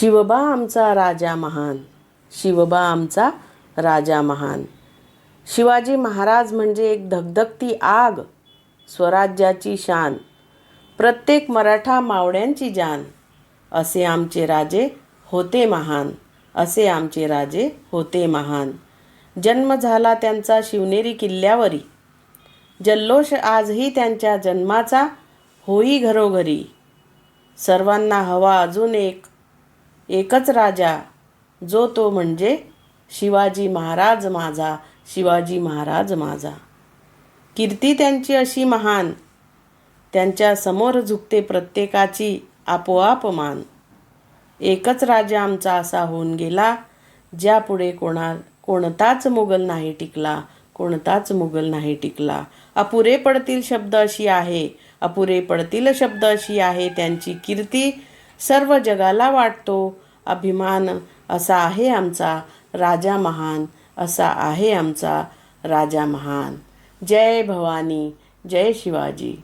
शिवबा आमचा राजा महान. शिवबा आमचा राजा महान. शिवाजी महाराज म्हणजे एक धगधगती आग स्वराज्याची शान प्रत्येक मराठा मावळ्यांची जान असे आमचे राजे होते महान असे आमचे राजे होते महान. जन्म झाला त्यांचा शिवनेरी किल्ल्यावरी. जल्लोष आजही त्यांच्या जन्माचा होई घरोघरी. सर्वांना हवा अजून एक एकच राजा जो तो म्हणजे शिवाजी महाराज माझा शिवाजी महाराज माझा. कीर्ती त्यांची अशी महान त्यांच्यासमोर झुकते प्रत्येकाची आपोआप मान. एकच राजा आमचा असा होऊन गेला ज्यापुढे कोणा कोणताच मुघल नाही टिकला कोणताच मुघल नाही टिकला. अपुरे पडतील शब्द अशी आहे अपुरे पडतील शब्द अशी आहे त्यांची कीर्ती सर्व जगाला वाटतो. अभिमान असा आहे आमचा. राजा महान असा आहे आमचा. राजा महान. जय भवानी. जय शिवाजी.